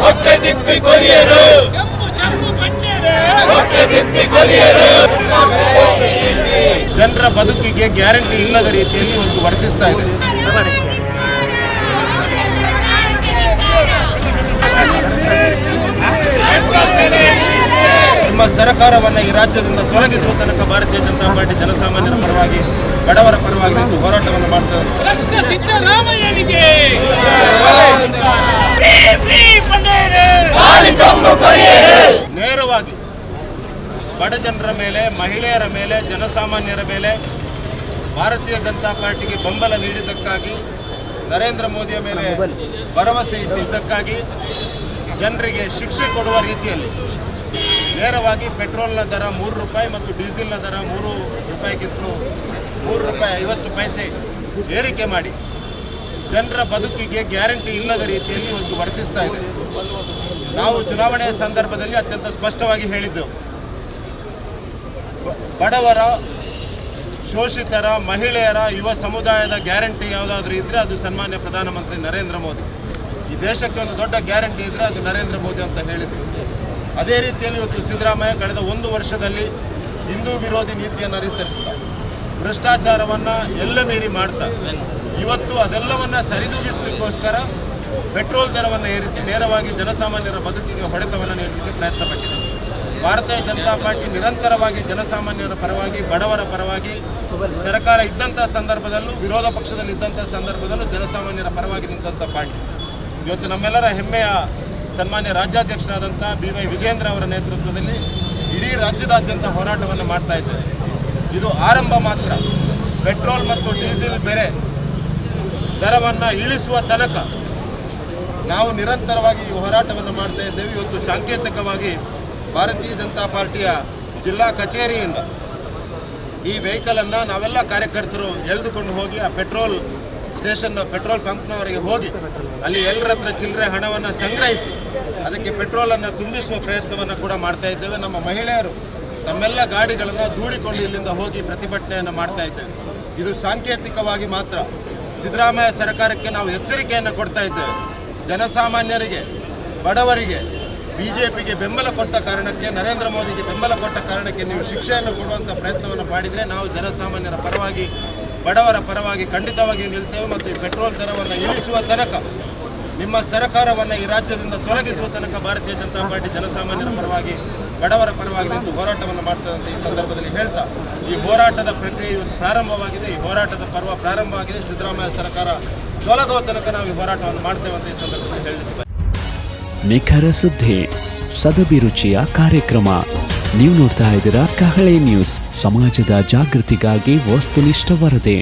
ಹೊಟ್ಟೆ ತಿಪ್ಪಿ ಕೊರಿಯರು. ಹೊಟ್ಟೆ ತಿಪ್ಪಿ ಕೊರಿಯರು. ಜನರ ಬದುಕಿಗೆ ಗ್ಯಾರಂಟಿ ಇಲ್ಲದ ರೀತಿಯಲ್ಲಿ ಒಂದು ವರ್ತಿಸ್ತಾ ಇದೆ. ನಿಮ್ಮ ಸರ್ಕಾರವನ್ನು ಈ ರಾಜ್ಯದಿಂದ ತೊಲಗಿಸುವ ತನಕ ಭಾರತೀಯ ಜನತಾ ಪಾರ್ಟಿ ಜನಸಾಮಾನ್ಯರ ಪರವಾಗಿ ಬಡವರ ಪರವಾಗಿ ನಿಂತು ಹೋರಾಟವನ್ನು ಮಾಡ್ತದೆ ನೇರವಾಗಿ ಬಡ ಜನರ ಮೇಲೆ, ಮಹಿಳೆಯರ ಮೇಲೆ, ಜನಸಾಮಾನ್ಯರ ಮೇಲೆ ಭಾರತೀಯ ಜನತಾ ಪಾರ್ಟಿಗೆ ಬೆಂಬಲ ನೀಡಿದ್ದಕ್ಕಾಗಿ, ನರೇಂದ್ರ ಮೋದಿಯ ಮೇಲೆ ಭರವಸೆ ಇಟ್ಟಿದ್ದಕ್ಕಾಗಿ ಜನರಿಗೆ ಶಿಕ್ಷೆ ಕೊಡುವ ರೀತಿಯಲ್ಲಿ ನೇರವಾಗಿ ಪೆಟ್ರೋಲ್ನ ದರ ಮೂರು ರೂಪಾಯಿ ಮತ್ತು ಡೀಸೆಲ್ನ ದರ ಮೂರು ರೂಪಾಯಿಗಿಂತಲೂ ಮೂರು ರೂಪಾಯಿ ಐವತ್ತು ಪೈಸೆ ಏರಿಕೆ ಮಾಡಿ ಜನರ ಬದುಕಿಗೆ ಗ್ಯಾರಂಟಿ ಇಲ್ಲದ ರೀತಿಯಲ್ಲಿ ಒಂದು ವರ್ತಿಸ್ತಾ ಇದೆ. ನಾವು ಚುನಾವಣೆಯ ಸಂದರ್ಭದಲ್ಲಿ ಅತ್ಯಂತ ಸ್ಪಷ್ಟವಾಗಿ ಹೇಳಿದ್ದೆವು ಬಡವರ, ಶೋಷಿತರ, ಮಹಿಳೆಯರ, ಯುವ ಸಮುದಾಯದ ಗ್ಯಾರಂಟಿ ಯಾವುದಾದ್ರೂ ಇದ್ದರೆ ಅದು ಸನ್ಮಾನ್ಯ ಪ್ರಧಾನಮಂತ್ರಿ ನರೇಂದ್ರ ಮೋದಿ. ಈ ದೇಶಕ್ಕೆ ಒಂದು ದೊಡ್ಡ ಗ್ಯಾರಂಟಿ ಇದ್ದರೆ ಅದು ನರೇಂದ್ರ ಮೋದಿ ಅಂತ ಹೇಳಿದ್ವಿ ಅದೇ ರೀತಿಯಲ್ಲಿ ಇವತ್ತು ಸಿದ್ದರಾಮಯ್ಯ ಕಳೆದ ಒಂದು ವರ್ಷದಲ್ಲಿ ಹಿಂದೂ ವಿರೋಧಿ ನೀತಿಯನ್ನು ಅನುಸರಿಸ್ತಾ, ಭ್ರಷ್ಟಾಚಾರವನ್ನು ಎಲ್ಲ ಮೀರಿ ಮಾಡ್ತಾ, ಇವತ್ತು ಅದೆಲ್ಲವನ್ನು ಸರಿದೂಗಿಸಲಿಕ್ಕೋಸ್ಕರ ಪೆಟ್ರೋಲ್ ದರವನ್ನು ಏರಿಸಿ ನೇರವಾಗಿ ಜನಸಾಮಾನ್ಯರ ಬದುಕಿಗೆ ಹೊಡೆತವನ್ನು ನೀಡಲಿಕ್ಕೆ ಪ್ರಯತ್ನ ಪಟ್ಟಿದೆ ಭಾರತೀಯ ಜನತಾ ಪಾರ್ಟಿ ನಿರಂತರವಾಗಿ ಜನಸಾಮಾನ್ಯರ ಪರವಾಗಿ, ಬಡವರ ಪರವಾಗಿ, ಸರ್ಕಾರ ಇದ್ದಂಥ ಸಂದರ್ಭದಲ್ಲೂ, ವಿರೋಧ ಪಕ್ಷದಲ್ಲಿ ಇದ್ದಂಥ ಸಂದರ್ಭದಲ್ಲೂ ಜನಸಾಮಾನ್ಯರ ಪರವಾಗಿ ನಿಂತಹ ಪಾರ್ಟಿ. ಇವತ್ತು ನಮ್ಮೆಲ್ಲರ ಹೆಮ್ಮೆಯ ಸನ್ಮಾನ್ಯ ರಾಜ್ಯಾಧ್ಯಕ್ಷರಾದಂಥ ಬಿ ವೈ ವಿಜೇಂದ್ರ ಅವರ ನೇತೃತ್ವದಲ್ಲಿ ಇಡೀ ರಾಜ್ಯದಾದ್ಯಂತ ಹೋರಾಟವನ್ನು ಮಾಡ್ತಾ ಇದ್ದೇವೆ ಇದು ಆರಂಭ ಮಾತ್ರ. ಪೆಟ್ರೋಲ್ ಮತ್ತು ಡೀಸೆಲ್ ಬೆರೆ ದರವನ್ನು ಇಳಿಸುವ ತನಕ ನಾವು ನಿರಂತರವಾಗಿ ಈ ಹೋರಾಟವನ್ನು ಮಾಡ್ತಾ ಇದ್ದೇವೆ. ಇವತ್ತು ಸಾಂಕೇತಿಕವಾಗಿ ಭಾರತೀಯ ಜನತಾ ಪಾರ್ಟಿಯ ಜಿಲ್ಲಾ ಕಚೇರಿಯಿಂದ ಈ ವೆಹಿಕಲನ್ನು ನಾವೆಲ್ಲ ಕಾರ್ಯಕರ್ತರು ಎಳೆದುಕೊಂಡು ಹೋಗಿ ಆ ಪೆಟ್ರೋಲ್ ಸ್ಟೇಷನ್, ಪೆಟ್ರೋಲ್ ಪಂಪ್ನವರಿಗೆ ಹೋಗಿ ಅಲ್ಲಿ ಎಲ್ಲರ ಹತ್ರ ಚಿಲ್ಲರೆ ಹಣವನ್ನು ಸಂಗ್ರಹಿಸಿ ಅದಕ್ಕೆ ಪೆಟ್ರೋಲನ್ನು ತುಂಬಿಸುವ ಪ್ರಯತ್ನವನ್ನು ಕೂಡ ಮಾಡ್ತಾ ಇದ್ದೇವೆ. ನಮ್ಮ ಮಹಿಳೆಯರು ತಮ್ಮೆಲ್ಲ ಗಾಡಿಗಳನ್ನು ದೂಡಿಕೊಂಡು ಇಲ್ಲಿಂದ ಹೋಗಿ ಪ್ರತಿಭಟನೆಯನ್ನು ಮಾಡ್ತಾ ಇದ್ದೇವೆ ಇದು ಸಾಂಕೇತಿಕವಾಗಿ ಮಾತ್ರ ಸಿದ್ದರಾಮಯ್ಯ ಸರ್ಕಾರಕ್ಕೆ ನಾವು ಎಚ್ಚರಿಕೆಯನ್ನು ಕೊಡ್ತಾ ಇದ್ದೇವೆ. ಜನಸಾಮಾನ್ಯರಿಗೆ, ಬಡವರಿಗೆ ಬಿಜೆಪಿಗೆ ಬೆಂಬಲ ಕೊಟ್ಟ ಕಾರಣಕ್ಕೆ, ನರೇಂದ್ರ ಮೋದಿಗೆ ಬೆಂಬಲ ಕೊಟ್ಟ ಕಾರಣಕ್ಕೆ ನೀವು ಶಿಕ್ಷೆಯನ್ನು ಕೊಡುವಂಥ ಪ್ರಯತ್ನವನ್ನು ಮಾಡಿದರೆ ನಾವು ಜನಸಾಮಾನ್ಯರ ಪರವಾಗಿ, ಬಡವರ ಪರವಾಗಿ ಖಂಡಿತವಾಗಿಯೂ ನಿಲ್ತೇವೆ ಮತ್ತು ಈ ಪೆಟ್ರೋಲ್ ದರವನ್ನು ಇಳಿಸುವ ತನಕ ನಿಮ್ಮ ಸರ್ಕಾರವನ್ನು ಈ ರಾಜ್ಯದಿಂದ ತೊಲಗಿಸುವ ತನಕ ಭಾರತೀಯ ಜನತಾ ಪಾರ್ಟಿ ಜನಸಾಮಾನ್ಯರ ಪರವಾಗಿ, ಬಡವರ ಪರವಾಗಿ ನಿಂತು ಹೋರಾಟವನ್ನು ಮಾಡ್ತದೆ ಅಂತ ಈ ಸಂದರ್ಭದಲ್ಲಿ ಹೇಳ್ತಾ, ಈ ಹೋರಾಟದ ಪ್ರಕ್ರಿಯೆ ಪ್ರಾರಂಭವಾಗಿದೆ, ಈ ಹೋರಾಟದ ಪರ್ವ ಪ್ರಾರಂಭವಾಗಿದೆ, ಸಿದ್ದರಾಮಯ್ಯ ಸರ್ಕಾರ ತೊಲಗುವ ತನಕ ನಾವು ಈ ಹೋರಾಟವನ್ನು ಮಾಡ್ತೇವೆ ಅಂತ ಈ ಸಂದರ್ಭದಲ್ಲಿ ಹೇಳಿದ್ದೇವೆ ನಿಖರ ಸುದ್ದಿ ಸದಭಿರುಚಿಯ ಕಾರ್ಯಕ್ರಮ. ನೀವು ನೋಡ್ತಾ ಇದ್ದೀರಾ ಕಹಳೆ ನ್ಯೂಸ್, ಸಮಾಜದ ಜಾಗೃತಿಗಾಗಿ ವಸ್ತುನಿಷ್ಠ ವರದಿ.